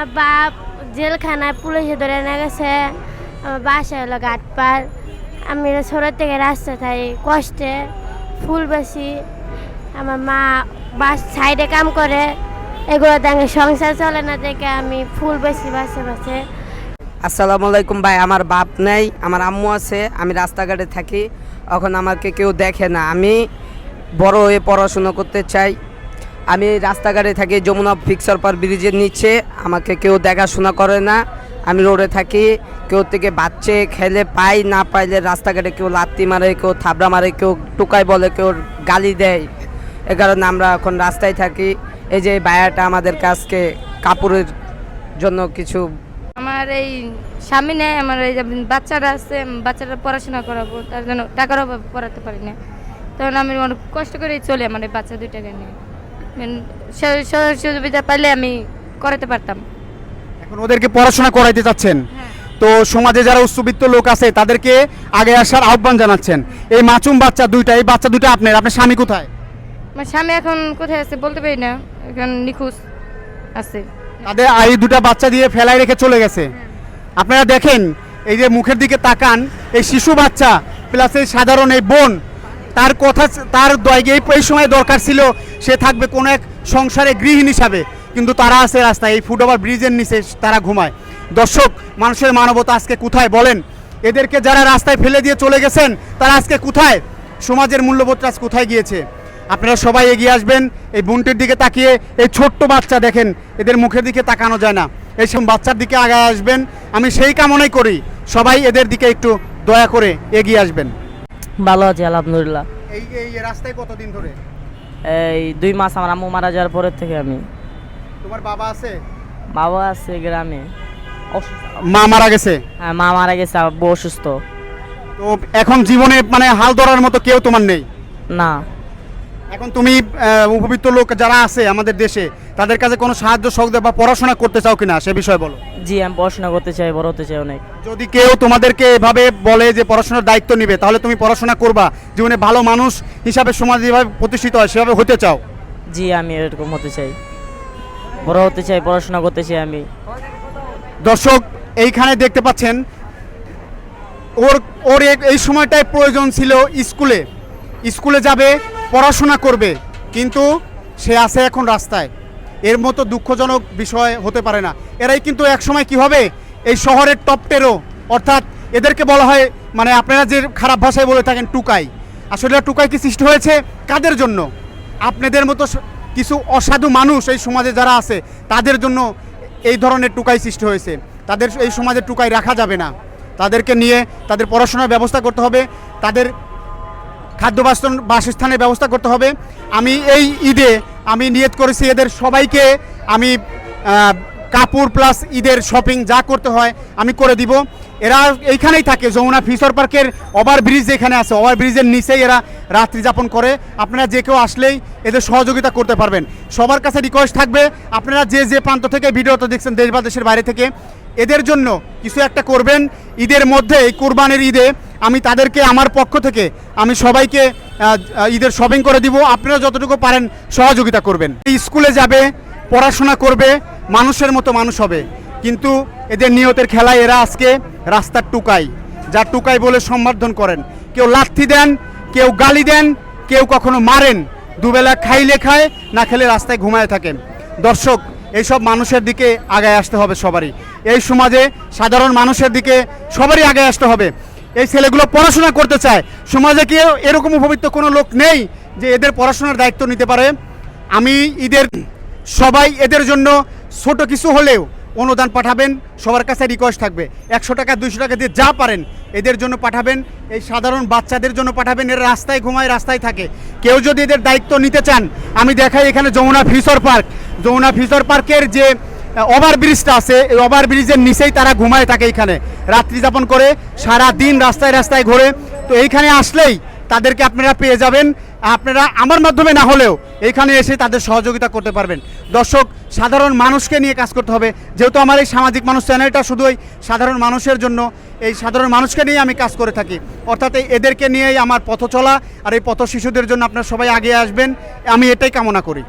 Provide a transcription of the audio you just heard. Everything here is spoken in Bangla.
আমার বাপ জেলখানায় পুলিশে ধরে নিয়ে গেছে, আমার বাসা হলো ঘাটপার আমি ছোটোর থেকে রাস্তা থাই কষ্টে, ফুল বেশি। আমার মা বাস সাইডে কাম করে, এগুলো দেখে সংসার চলে না দেখে আমি ফুল বেশি বাসে বাসে। আসসালামু আলাইকুম ভাই, আমার বাপ নেই, আমার আম্মু আছে, আমি রাস্তাঘাটে থাকি। এখন আমাকে কেউ দেখে না। আমি বড় হয়ে পড়াশুনো করতে চাই আমি রাস্তাঘাটে থাকি, যমুনা ফিক্সার পার ব্রিজের নিচে। আমাকে কেউ দেখাশোনা করে না। আমি রোডে থাকি, কেউ থেকে বাচ্চে খেলে পাই না পাইলে রাস্তাঘাটে কেউ লাত্তি মারে, কেউ থাবড়া মারে, কেউ টুকাই বলে, কেউ গালি দেয়। এ কারণে আমরা এখন রাস্তায় থাকি। এই যে বায়াটা আমাদের কাছকে কাপড়ের জন্য কিছু আমার এই স্বামী নেই, আমার এই বাচ্চারা আছে, বাচ্চারা পড়াশোনা করাবো, তার জন্য টাকার অভাবে পড়াতে পারি না। তখন আমি অনেক কষ্ট করেই চলি আমার এই বাচ্চা দুইটাকে নিয়ে। সুবিধা পাইলে আমি করাতে পারতাম। এখন ওদেরকে পড়াশোনা করাইতে চাচ্ছেন। তো সমাজে যারা উচ্চবিত্ত লোক আছে তাদেরকে আগে আসার আহ্বান জানাচ্ছেন। এই মাচুম বাচ্চা দুইটা এই বাচ্চা দুইটা আপনার আপনার স্বামী কোথায়? আমার স্বামী এখন কোথায় আছে বলতে পারি না এখন নিখোঁজ আছে। তাদের এই দুটা বাচ্চা দিয়ে ফেলাই রেখে চলে গেছে। আপনারা দেখেন এই যে মুখের দিকে তাকান এই শিশু বাচ্চা প্লাস এই সাধারণ এই বোন তার কথা তার দয়- এই এই সময় দরকার ছিল সে থাকবে কোনো এক সংসারে গৃহিণী হিসাবে। কিন্তু তারা আছে রাস্তায় এই ফুটওভার ব্রিজের নিচে তারা ঘুমায়। দর্শক মানুষের মানবতা আজকে কোথায় বলেন? এদেরকে যারা রাস্তায় ফেলে দিয়ে চলে গেছেন তারা আজকে কোথায়? সমাজের মূল্যবোধটা আজ কোথায় গিয়েছে? আপনারা সবাই এগিয়ে আসবেন এই বোনটির দিকে তাকিয়ে এই ছোট্ট বাচ্চা দেখেন এদের মুখের দিকে তাকানো যায় না। এই সব বাচ্চার দিকে আগায় আসবেন আমি সেই কামনাই করি সবাই এদের দিকে একটু দয়া করে এগিয়ে আসবেন। ভালো আছি আলহামদুলিল্লাহ। এই এই রাস্তায় কতদিন ধরে? এই দুই মাস আমার আম্মু মারা যাওয়ার পরের থেকে আমি। তোমার বাবা আছে? বাবা আছে গ্রামে। মা মারা গেছে? হ্যাঁ মা মারা গেছে আব্বু অসুস্থ। তো এখন জীবনে মানে হাল ধরার মতো কেউ তোমার নেই? না। এখন তুমি উপবিত্ত লোক যারা আছে আমাদের দেশে তাদের কাছে কোনো সাহায্য সহযোগ বা পড়াশোনা করতে চাও কিনা সে বিষয়ে বলো। জি আমি পড়াশোনা করতে চাই বড় হতে চাই অনেক। যদি কেউ তোমাদেরকে এভাবে বলে যে পড়াশোনার দায়িত্ব নিবে তাহলে তুমি পড়াশোনা করবা। জীবনে ভালো মানুষ হিসাবে সমাজ যেভাবে প্রতিষ্ঠিত হয় সেভাবে হতে চাও। জি আমি এরকম হতে চাই। বড় হতে চাই পড়াশোনা করতে চাই আমি। দর্শক এইখানে দেখতে পাচ্ছেন ওর ওর এই সময়টায় প্রয়োজন ছিল স্কুলে। স্কুলে যাবে পড়াশোনা করবে, কিন্তু সে আছে এখন রাস্তায়। এর মতো দুঃখজনক বিষয় হতে পারে না। এরাই কিন্তু এক সময় কি হবে? এই শহরের টপ টেরো অর্থাৎ এদেরকে বলা হয় মানে আপনারা যে খারাপ ভাষায় বলে থাকেন, টুকাই। আসলে টুকাই কি সৃষ্টি হয়েছে? কাদের জন্য? আপনাদের মতো কিছু অসাধু মানুষ এই সমাজে যারা আছে, তাদের জন্য এই ধরনের টুকাই সৃষ্টি হয়েছে। তাদের এই সমাজে টুকাই রাখা যাবে না। তাদেরকে নিয়ে তাদের পড়াশোনার ব্যবস্থা করতে হবে। তাদের খাদ্য বাসস্থানের ব্যবস্থা করতে হবে। আমি এই ঈদে আমি নিয়ত করেছি এদের সবাইকে আমি কাপড় প্লাস ঈদের শপিং যা করতে হয় আমি করে দিব। এরা এইখানেই থাকে, যমুনা ফিশর পার্কের ওভার ব্রিজ যেখানে আছে ওভার ব্রিজের নিচেই এরা রাত্রি যাপন করে। আপনারা যে কেউ আসলেই এদের সহযোগিতা করতে পারবেন। সবার কাছে রিকোয়েস্ট থাকবে, আপনারা যে যে প্রান্ত থেকে ভিডিওটা দেখছেন, দেশ বা দেশের বাইরে থেকে এদের জন্য কিছু একটা করবেন। ঈদের মধ্যে, এই কোরবানির ঈদে আমি তাদেরকে, আমার পক্ষ থেকে আমি সবাইকে ঈদের শপিং করে দিব। আপনারা যতটুকু পারেন সহযোগিতা করবেন। স্কুলে যাবে, পড়াশোনা করবে, মানুষের মতো মানুষ হবে। কিন্তু এদের নিয়তের খেলায় এরা আজকে রাস্তার টুকাই। যা টুকাই বলে সম্বর্ধন করেন। কেউ লাথি দেন, কেউ গালি দেন, কেউ কখনো মারেন। দুবেলা খাইলে খায়, না খেলে রাস্তায় ঘুমায় থাকেন। দর্শক, এইসব মানুষের দিকে আগায় আসতে হবে সবারই। এই সমাজে সাধারণ মানুষের দিকে সবারই আগে আসতে হবে। এই ছেলেগুলো পড়াশোনা করতে চায়। সমাজে কি এরকম উপবিত্ত কোনো লোক নেই যে এদের পড়াশোনার দায়িত্ব নিতে পারে? আমি ঈদের সবাই এদের জন্য ছোট কিছু হলেও অনুদান পাঠাবেন, সবার কাছে রিকোয়েস্ট থাকবে। একশো টাকা, দুইশো টাকা দিয়ে যা পারেন, এদের জন্য পাঠাবেন। এই সাধারণ বাচ্চাদের জন্য পাঠাবেন, এরা রাস্তায় ঘুমায়, রাস্তায় থাকে। কেউ যদি এদের দায়িত্ব নিতে চান, আমি দেখাই এখানে Jamuna fisher park. Jamuna fisher পার্কের যে ওভার ব্রিজটা আছে, এই ওভার ব্রিজের নিচেই তারা ঘুমায় থাকে এইখানে। রাত্রি যাপন করে সারা দিন রাস্তায় রাস্তায় ঘোরে। তো এইখানে আসলেই তাদেরকে আপনারা পেয়ে যাবেন। আপনারা আমার মাধ্যমে না হলেও এখানে এসে তাদের সহযোগিতা করতে পারবেন। দর্শক, সাধারণ মানুষকে নিয়ে কাজ করতে হবে। যেহেতু আমার এই সামাজিক মানুষ চ্যানেলটা শুধু ওই সাধারণ মানুষের জন্য, এই সাধারণ মানুষকে নিয়ে আমি কাজ করে থাকি। অর্থাৎ এই এদেরকে নিয়েই আমার পথ চলা আর এই পথ শিশুদের জন্য আপনারা সবাই আগে আসবেন। আমি এটাই কামনা করি।